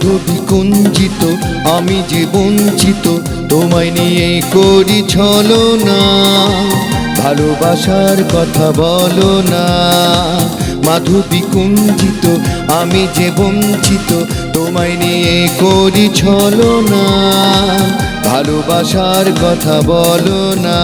মাধবী আমি যে বঞ্চিত, তোমায় নিয়ে করি ছলো না ভালোবাসার কথা বলো না। মাধবী কুঞ্চিত আমি যে বঞ্চিত, তোমায় নিয়ে করি ছলো না ভালোবাসার কথা বলো না।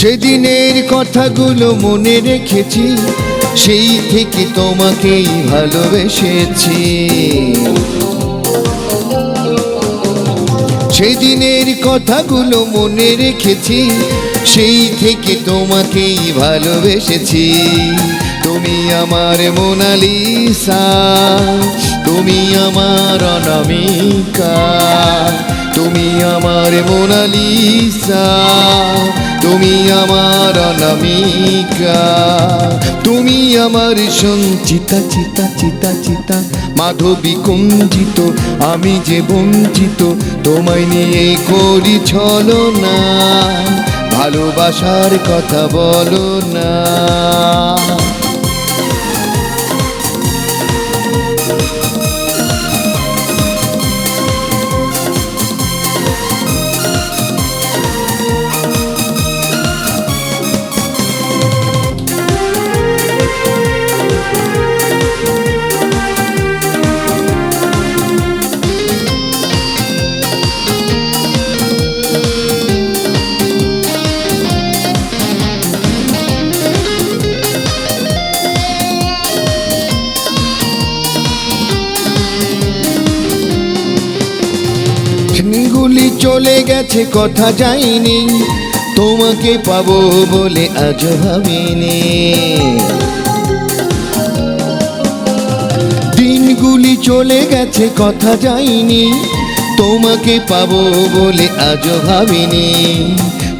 সেদিনের কথাগুলো মনে রেখেছি, সেই থেকে তোমাকেই ভালোবেসেছি। সেদিনের কথাগুলো মনে রেখেছি, সেই থেকে তোমাকেই ভালোবেসেছি। তুমি আমার মোনালিসা, তুমি আমার অনামিকা, তুমি আমার মোনালিসা। তুমি আমার অনামিকা, তুমি আমার সঞ্চিতা, চিতা চিতা চিতা, মাধবী কুঞ্জিত আমি যে বঞ্চিত, তোমায় নিয়ে করি ছলো না ভালোবাসার কথা বলো না। দিনগুলি চলে গেছে, কথা যায়নি। তোমাকে পাবো বলে আজ ভাবিনি দিনগুলি চলে গেছে, কথা যায়নি। তোমাকে পাবো বলে আজ ভাবিনি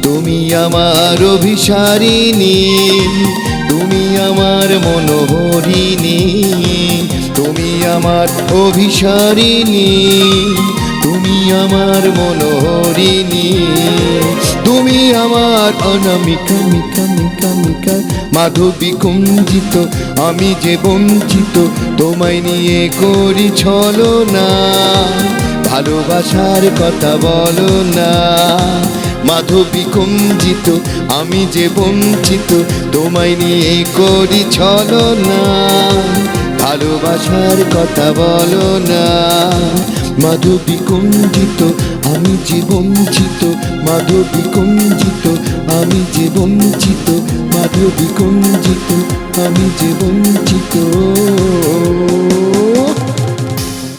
তুমি আমার অভিসারিণী। তুমি আমার মনোহরিণী। তুমি আমার অভিসারিণী। তুমি আমার মনোহরিণী, তুমি আমার অনামিকা, মিকা মিকা মিকা, মাধবী কুঞ্জিত, আমি যে বঞ্চিত, তোমায় নিয়ে করি ছলো না ভালোবাসার কথা বলো না। মাধবী কুঞ্জিত, আমি যে বঞ্চিত, তোমায় নিয়ে করি ছলো না ভালোবাসার কথা বলো না। মাধবী কুঞ্জিত, আমি যে বঞ্চিত, মাধবী কুঞ্জিত, আমি যে বঞ্চিত, মাধবী কুঞ্জিত, আমি যে বঞ্চিত।